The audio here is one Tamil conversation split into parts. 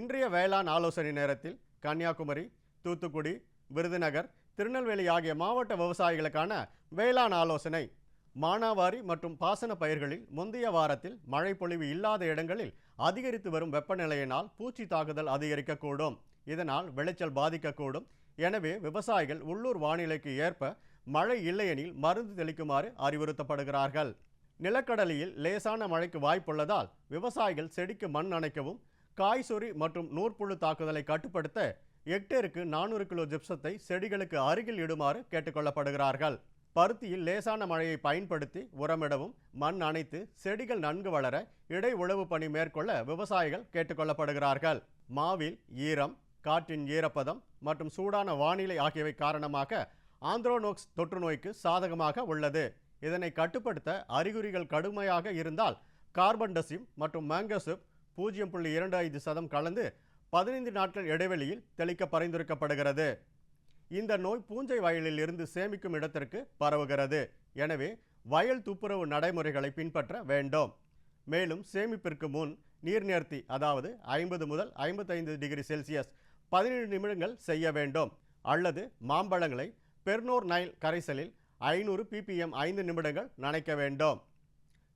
இன்றைய வேளாண் ஆலோசனை நேரத்தில் கன்னியாகுமரி தூத்துக்குடி விருதுநகர் திருநெல்வேலி ஆகிய மாவட்ட விவசாயிகளுக்கான வேளாண் ஆலோசனை. மானாவாரி மற்றும் பாசன பயிர்களில் முந்தைய வாரத்தில் மழை பொழிவு இல்லாத இடங்களில் அதிகரித்து வரும் வெப்பநிலையினால் பூச்சி தாக்குதல் அதிகரிக்கக்கூடும். இதனால் விளைச்சல் பாதிக்கக்கூடும். எனவே விவசாயிகள் உள்ளூர் வானிலைக்கு ஏற்ப மழை இல்லையெனில் மருந்து தெளிக்குமாறு அறிவுறுத்தப்படுகிறார்கள். நிலக்கடலையில் லேசான மழைக்கு வாய்ப்புள்ளதால் விவசாயிகள் செடிக்கு மண் அணைக்கவும் காய் சொறி மற்றும் நூற்புழு தாக்குதலை கட்டுப்படுத்த ஹெக்டேருக்கு நானூறு கிலோ ஜிப்சத்தை செடிகளுக்கு அருகில் இடுமாறு கேட்டுக்கொள்ளப்படுகிறார்கள். பருத்தியில் லேசான மழையை பயன்படுத்தி உரமிடவும் மண் அணைத்து செடிகள் நன்கு வளர இடை உழவு பணி மேற்கொள்ள விவசாயிகள் கேட்டுக்கொள்ளப்படுகிறார்கள். மாவில் ஈரம் காற்றின் ஈரப்பதம் மற்றும் சூடான வானிலை ஆகியவை காரணமாக ஆந்த்ரோனோக்ஸ் தொற்று நோய்க்கு சாதகமாக உள்ளது. இதனை கட்டுப்படுத்த அறிகுறிகள் கடுமையாக இருந்தால் கார்பன்டசிம் மற்றும் மேங்கோசிப் பூஜ்ஜியம் புள்ளி இரண்டு ஐந்து சதம் கலந்து பதினைந்து நாட்கள் இடைவெளியில் தெளிக்க பரிந்துரைக்கப்படுகிறது. இந்த நோய் பூஞ்சை வயலில் இருந்து சேமிக்கும் இடத்திற்கு பரவுகிறது. எனவே வயல் துப்புரவு நடைமுறைகளை பின்பற்ற வேண்டும். மேலும் சேமிப்பிற்கு முன் நீர் நேர்த்தி அதாவது ஐம்பது முதல் ஐம்பத்தைந்து டிகிரி செல்சியஸ் பதினேழு நிமிடங்கள் செய்ய வேண்டும். அல்லது மாம்பழங்களை பெர்னோர் நைல் கரைசலில் ஐநூறு பிபிஎம் ஐந்து நிமிடங்கள் நனைக்க வேண்டும்.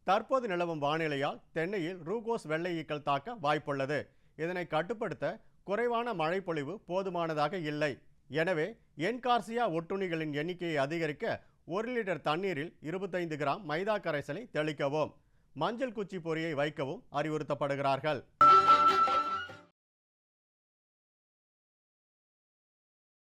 தற்போது நிலவும் வானிலையால் தென்னையில் ரூகோஸ் வெள்ளை ஈக்கள் தாக்க வாய்ப்புள்ளது. இதனை கட்டுப்படுத்த குறைவான மழைப்பொழிவு போதுமானதாக இல்லை. எனவே என்கார்சியா ஒட்டுண்ணிகளின் எண்ணிக்கையை அதிகரிக்க ஒரு லிட்டர் தண்ணீரில் இருபத்தைந்து கிராம் மைதா கரைசலை தெளிக்கவும் மஞ்சள் குச்சி பொரியை வைக்கவும் அறிவுறுத்தப்படுகிறார்கள்.